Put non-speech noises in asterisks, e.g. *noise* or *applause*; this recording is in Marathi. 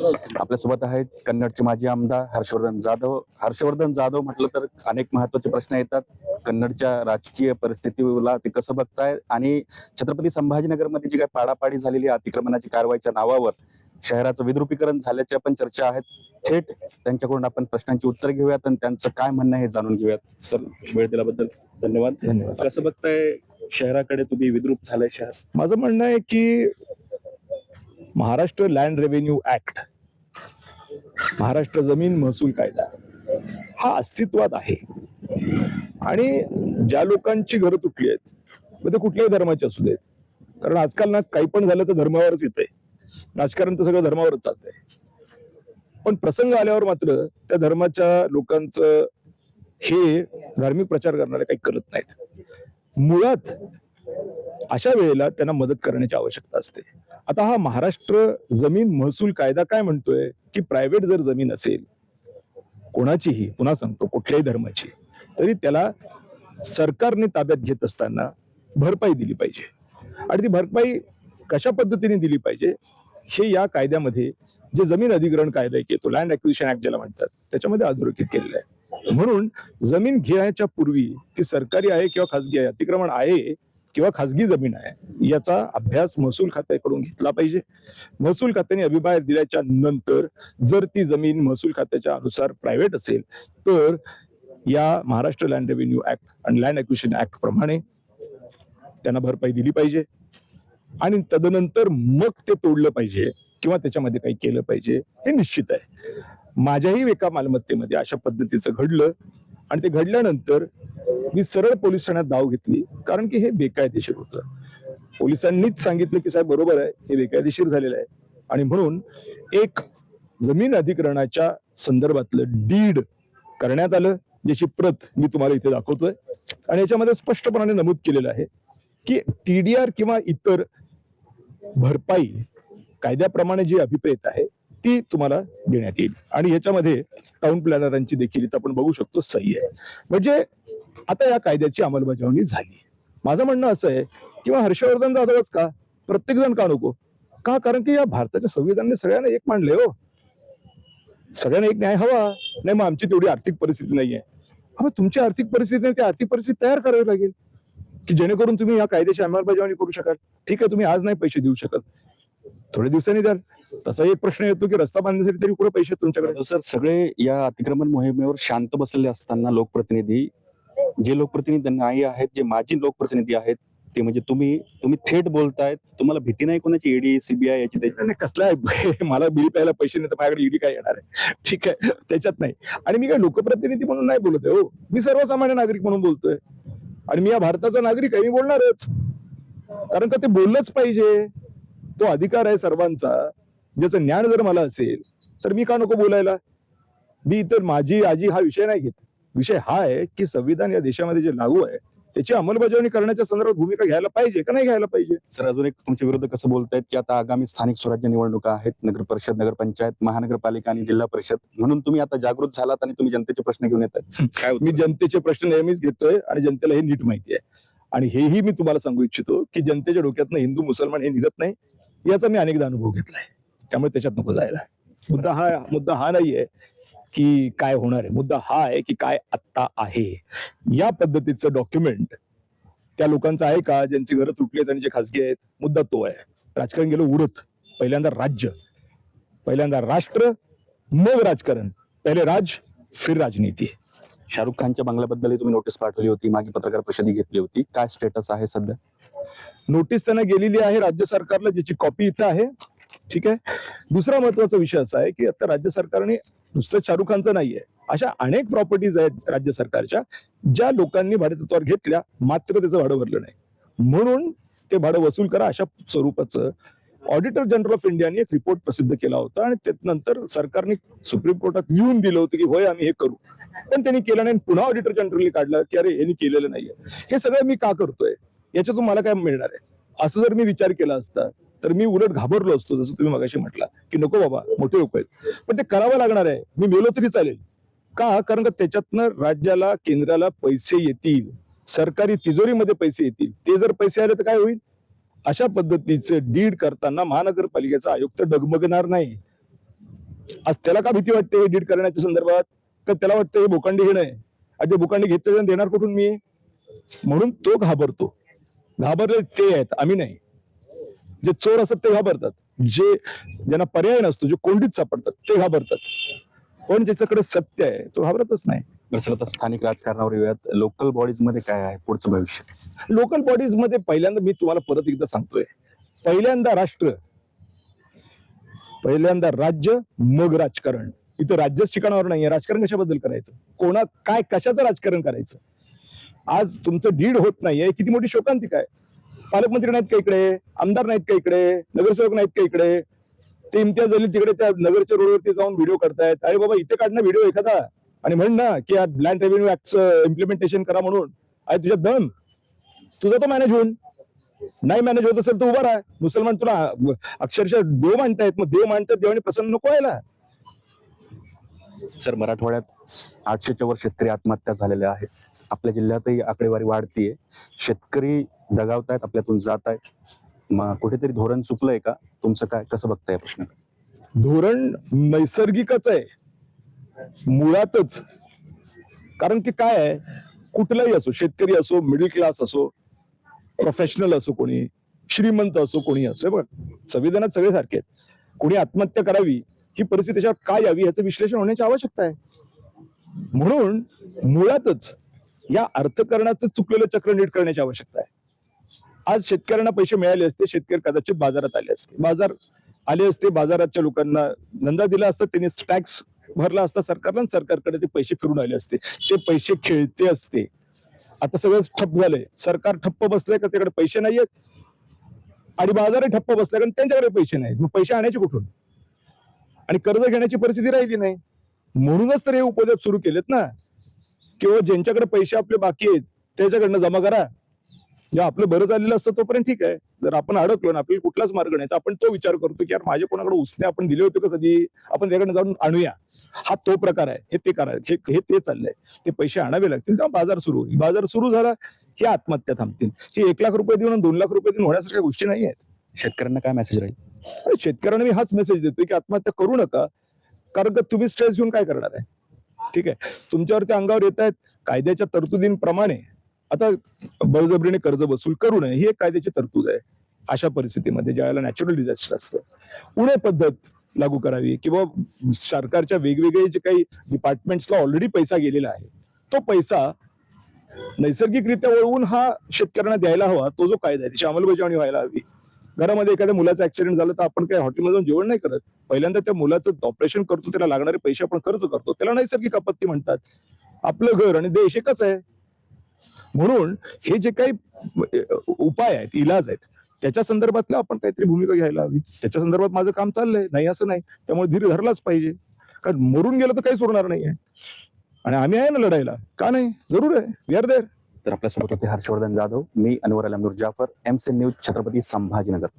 आपल्यासोबत आहेत कन्नडचे माजी आमदार हर्षवर्धन जाधव. हर्षवर्धन जाधव म्हटलं तर अनेक महत्त्वाचे प्रश्न येतात. कन्नडच्या राजकीय परिस्थितीला ते कसं बघताय? आणि छत्रपती संभाजीनगरमध्ये जी काही पाडापाडी झालेली अतिक्रमणाची कारवाईच्या नावावर शहराचं विद्रुपीकरण झाल्याच्या पण चर्चा आहेत. थेट त्यांच्याकडून आपण प्रश्नांची उत्तर घेऊयात आणि त्यांचं काय म्हणणं आहे हे जाणून घेऊयात. सर वेळ दिल्याबद्दल धन्यवाद. धन्यवाद. कसं बघताय शहराकडे तुम्ही विद्रुप झालाय शहर? माझं म्हणणं आहे की Maharashtra land revenue act Maharashtra जमीन महसूल कायदा हा अस्तित्वात आहे. आणि ज्या लोकांची घरं तुटली आहेत मग ते कुठल्याही धर्माचे असू देत. कारण आजकाल ना काही पण झालं तर धर्मावरच येतंय. राजकारण तर सगळं धर्मावरच चालतंय. पण प्रसंग आल्यावर मात्र त्या धर्माच्या लोकांचं हे धार्मिक प्रचार करणारे काही करत नाहीत. मुळात अशा वेळेला त्यांना मदत करण्याची आवश्यकता असते. आता हा महाराष्ट्र जमीन महसूल कायदा काय म्हणतोय? की प्रायव्हेट जर जमीन असेल कोणाचीही पुन्हा सांगतो कुठल्याही धर्माची तरी त्याला सरकारने ताब्यात घेत असताना भरपाई दिली पाहिजे. आणि ती भरपाई कशा पद्धतीने दिली पाहिजे? हे या कायद्यामध्ये जे जमीन अधिग्रहण कायदा एक येतो लँड ऍक्विशन ऍक्ट ज्याला म्हणतात त्याच्यामध्ये अधोरेखित केलेलं आहे. म्हणून जमीन घेण्याच्या पूर्वी ती सरकारी आहे किंवा खासगी आहे अतिक्रमण आहे किंवा खासगी जमीन आहे याचा अभ्यास महसूल खात्याकडून घेतला पाहिजे. महसूल खात्याने अभिप्राय दिल्याच्या नंतर जर ती जमीन महसूल खात्याच्या अनुसार प्रायव्हेट असेल तर या महाराष्ट्र लँड रेव्हेन्यू ऍक्ट आणि लँड ऍक्विशन ऍक्ट प्रमाणे त्यांना भरपाई दिली पाहिजे. आणि तदनंतर मग ते तोडलं पाहिजे किंवा त्याच्यामध्ये काही केलं पाहिजे हे निश्चित आहे. माझ्याही एका मालमत्तेमध्ये अशा पद्धतीचं घडलं आणि ते घडल्यानंतर मी सरळ पोलीस ठाण्यात धाव घेतली कारण की हे बेकायदेशीर होतं. पोलिसांनीच सांगितलं की साहेब बरोबर आहे हे बेकायदेशीर झालेलं आहे. आणि म्हणून एक जमीन अधिकरणाच्या संदर्भातलं डीड करण्यात आलं ज्याची प्रत मी तुम्हाला इथे दाखवतोय. आणि याच्यामध्ये स्पष्टपणाने नमूद केलेलं आहे की टीडीआर किंवा इतर भरपाई कायद्याप्रमाणे जी अभिप्रेत आहे ती तुम्हाला देण्यात येईल. आणि याच्यामध्ये टाउन प्लॅनरांची देखील इथं आपण बघू शकतो सही आहे. म्हणजे आता या कायद्याची अंमलबजावणी झाली. माझं म्हणणं असं आहे किंवा हर्षवर्धन जाधवच का? प्रत्येक जण का नको? का? कारण की या भारताच्या संविधानाने सगळ्यांना एक मांडले हो. सगळ्यांना एक न्याय हवा. नाही मग आमची तेवढी आर्थिक परिस्थिती नाहीये. हा तुमची आर्थिक परिस्थिती नाही, ती आर्थिक परिस्थिती तयार करावी लागेल. की जेणेकरून तुम्ही या कायद्याची अंमलबजावणी करू शकाल. ठीक आहे तुम्ही आज नाही पैसे देऊ शकत. थोड्या दिवसांनी द्याल. तसा एक प्रश्न येतो की रस्ता बांधण्यासाठी तरी कुठे पैसे आहेत तुमच्याकडे? सर सगळे या अतिक्रमण मोहिमेवर शांत बसलेले असताना लोकप्रतिनिधी जे लोकप्रतिनिधी नाही आहेत जे माजी लोकप्रतिनिधी आहेत ते म्हणजे तुम्ही तुम्ही थेट बोलतायत. तुम्हाला भीती नाही कोणाची ईडी सीबीआय याची? त्याची नाही, कसला आहे? *laughs* मला बिल प्यायला पैसे नाही तर माझ्याकडे ईडी काय येणार आहे? *laughs* ठीक आहे त्याच्यात नाही. आणि मी काय लोकप्रतिनिधी म्हणून नाही बोलत आहे हो. मी सर्वसामान्य नागरिक म्हणून बोलतोय. आणि मी या भारताचा नागरिक आहे मी बोलणारच. कारण का ते बोललंच पाहिजे. तो अधिकार आहे सर्वांचा. ज्याचं ज्ञान जर मला असेल तर मी का नको बोलायला? मी इतर माझी आजी हा विषय नाही घेत. विषय हा आहे की संविधान या देशामध्ये जे लागू आहे त्याची अंमलबजावणी करण्याच्या संदर्भात भूमिका घ्यायला पाहिजे का नाही घ्यायला पाहिजे? सर अजून एक तुमच्या विरुद्ध कसं बोलतायत की आता आगामी स्थानिक स्वराज्य निवडणुका आहेत नगर परिषद नगरपंचायत महानगरपालिका आणि जिल्हा परिषद. म्हणून तुम्ही आता जागृत झालात आणि तुम्ही जनतेचे प्रश्न घेऊन येतात काय मी? जनतेचे प्रश्न नेहमीच घेतोय आणि जनतेला हे नीट माहिती आहे. आणि हेही मी तुम्हाला सांगू इच्छितो की जनतेच्या डोक्यातनं हिंदू मुसलमान हे निघत नाही याचा मी अनेकदा अनुभव घेतलाय. त्यामुळे त्याच्यात नको जायला. मुद्दा हा मुद्दा हा नाहीये की काय होणार आहे. मुद्दा हा आहे की काय आत्ता आहे. या पद्धतीचं डॉक्युमेंट त्या लोकांचं आहे का? ज्यांची घरं तुटली आहेत आणि जे खासगी आहेत मुद्दा तो आहे. राजकारण गेलं उडत पहिल्यांदा राज्य. पहिल्यांदा राष्ट्र मग राजकारण. पहिले राज फिर राजनीती. शाहरुख खानच्या बंगल्याबद्दल तुम्ही नोटीस पाठवली होती मागे पत्रकार परिषदी घेतली होती. काय स्टेटस आहे सध्या? नोटीस त्यांना गेलेली आहे राज्य सरकारला ज्याची कॉपी इथं आहे. ठीक आहे? दुसरा महत्त्वाचा विषय असा आहे की आता राज्य सरकारने नुसतं शाहरुख खानचं नाहीये. अशा अनेक प्रॉपर्टीज आहेत राज्य सरकारच्या ज्या लोकांनी भाडेतत्वावर घेतल्या मात्र त्याचं भाडं भरलं नाही. म्हणून ते भाडं वसूल करा अशा स्वरूपाचं. ऑडिटर जनरल ऑफ इंडियाने एक रिपोर्ट प्रसिद्ध केला होता आणि त्यानंतर सरकारने सुप्रीम कोर्टात लिहून दिलं होतं की होय आम्ही हे करू. पण त्यांनी केलं नाही पुन्हा ऑडिटर जनरलने काढलं की अरे यांनी केलेलं नाहीये. हे सगळं मी का करतोय? याच्यातून मला काय मिळणार आहे? असं जर मी विचार केला असता तर मी उलट घाबरलो असतो जसं तुम्ही मगाशी म्हटला की नको बाबा मोठे लोक आहेत. पण ते करावं लागणार आहे. मी मेलो तरी चालेल. का? कारण का त्याच्यातनं राज्याला केंद्राला पैसे येतील. सरकारी तिजोरीमध्ये पैसे येतील. ते जर पैसे आले तर काय होईल? अशा पद्धतीचे डीड करताना महानगरपालिकेचा आयुक्त डगमगणार नाही. आज त्याला का भीती वाटते हे डीड करण्याच्या संदर्भात? का त्याला वाटतं हे बोकांडी घेणं आहे? आणि ते बोकांडी घेतले देणार कुठून मी? म्हणून तो घाबरतो. घाबरले ते आहेत आम्ही नाही. जे चोर असतात ते घाबरतात. जे ज्यांना पर्याय नसतो जे कोंडीत सापडतात ते घाबरतात. पण ज्याच्याकडे सत्य आहे तो घाबरतच नाही. स्थानिक राजकारणावर येऊयात. लोकल बॉडीजमध्ये काय आहे पुढचं भविष्य? लोकल बॉडीजमध्ये पहिल्यांदा मी तुम्हाला परत एकदा सांगतोय. पहिल्यांदा राष्ट्र पहिल्यांदा राज्य मग राजकारण. इथं राज्यच ठिकाणावर नाहीये. राजकारण कशाबद्दल करायचं? कोणा काय कशाचं राजकारण करायचं? आज तुमचं डीड होत नाहीये. किती मोठी शोकांतिका आहे. पालकमंत्री नाहीत का इकडे? आमदार नाहीत का इकडे? नगरसेवक नाहीत का इकडे? ते इम्तियाज झाली तिकडे त्या नगरच्या रोडवरती जाऊन व्हिडिओ करतायत अरे बाबा इथे काढणं व्हिडिओ एखादा? आणि म्हण ना की लँड रेव्हेन्यू ऍक्टचं इम्प्लिमेंटेशन करा म्हणून. अरे तुझ्या दम? तुझा तो मॅनेज होऊन नाही मॅनेज होत असेल तर उभा राहा. मुसलमान तुला अक्षरशः देव मानतायत. मग देव मानतात देवाने प्रसन्न नको व्हायला. सर मराठवाड्यात आठशेच्या वर शेतकरी आत्महत्या झालेल्या आहेत. आपल्या जिल्ह्यातही आकडेवारी वाढतीये. शेतकरी दगावतायत आपल्यातून जात आहेत मग कुठेतरी धोरण चुकलंय का? तुमचं काय? कसं बघताय प्रश्न धोरण नैसर्गिकच आहे. मुळातच. कारण की काय आहे? कुठलाही असो शेतकरी असो मिडल क्लास असो प्रोफेशनल असो कोणी श्रीमंत असो कोणी असो हे बघ संविधानात सगळे सारखे आहेत. कोणी आत्महत्या करावी ही परिस्थिती त्याच्यावर काय यावी याचं विश्लेषण होण्याची आवश्यकता आहे. म्हणून मुळातच या अर्थकारणाचं चुकलेलं चक्र नीट करण्याची आवश्यकता आहे. आज शेतकऱ्यांना पैसे मिळाले असते शेतकरी कदाचित बाजारात आले असते. बाजार आले असते बाजाराच्या लोकांना धंदा दिला असता त्यांनी टॅक्स भरला असता सरकारला सरकारकडे ते पैसे फिरून आले असते. ते पैसे खेळते असते. आता सगळं ठप्प झालंय. सरकार ठप्प बसलंय का त्याकडे पैसे नाहीयेत? आणि बाजारही ठप्प बसलाय कारण त्यांच्याकडे पैसे नाहीत मग पैसे आणायचे कुठून? आणि कर्ज घेण्याची परिस्थिती राहिली नाही. म्हणूनच तर हे उपद्रव सुरू केलेत ना. किंवा ज्यांच्याकडे पैसे आपले बाकी आहेत त्याच्याकडनं जमा करा. जे आपलं बरं झालेलं असतं तोपर्यंत ठीक आहे. जर आपण अडकलो ना आपल्याला कुठलाच मार्ग नाही तर आपण तो विचार करतो की यार माझ्या कोणाकडे उसने आपण दिले होते का कधी? आपण त्याकडे जाऊन आणूया. हा तो प्रकार आहे. हे ते करा. हे हे ते चाललंय. ते पैसे आणावे लागतील. तेव्हा बाजार सुरू होईल. बाजार सुरू झाला की आत्महत्या थांबतील. हे एक लाख रुपये देऊन दोन लाख रुपये देऊन होण्यासारख्या गोष्टी नाही आहेत. शेतकऱ्यांना काय मेसेज राहील? शेतकऱ्यांना मी हाच मेसेज देतोय की आत्महत्या करू नका. कारण का तुम्ही स्ट्रेस घेऊन काय करणार आहे? ठीक आहे. तुमच्यावरती अंगावर येत आहेत कायद्याच्या तरतुदींप्रमाणे. आता बळजबरीने कर्ज वसूल करू नये ही एक कायद्याची तरतूद आहे. अशा परिस्थितीमध्ये ज्यावेळेला नॅचरल डिझास्टर असतं. उणे पद्धत लागू करावी किंवा सरकारच्या वेगवेगळे जे काही डिपार्टमेंट्सला ऑलरेडी पैसा गेलेला आहे तो पैसा नैसर्गिकरित्या वळवून हा शेतकऱ्यांना द्यायला हवा तो जो कायदा आहे त्याची अंमलबजावणी व्हायला हवी. घरामध्ये एखाद्या मुलाचा ऍक्सिडेंट झाला तर आपण काही हॉटेलमध्ये जाऊन जेवण नाही करत. पहिल्यांदा त्या मुलाचं ऑपरेशन करतो त्याला लागणारे पैसे आपण खर्च करतो. त्याला नैसर्गिक आपत्ती म्हणतात. आपलं घर आणि देश एकच आहे. म्हणून हे जे काही उपाय आहेत इलाज आहेत त्याच्या संदर्भातला आपण काहीतरी भूमिका घ्यायला हवी. त्याच्या संदर्भात माझं काम चाललंय. नाही असं नाही. त्यामुळे धीर धरलाच पाहिजे. कारण मरून गेलं तर काही सोडणार नाहीये. आणि आम्ही आहे ना लढायला का नाही? जरूर आहे. वी आर देअर तर आपल्यासोबत होते हर्षवर्धन जाधव मी Anwar Almanoor Jafar M C news Chhatrapati Sambhajinagar.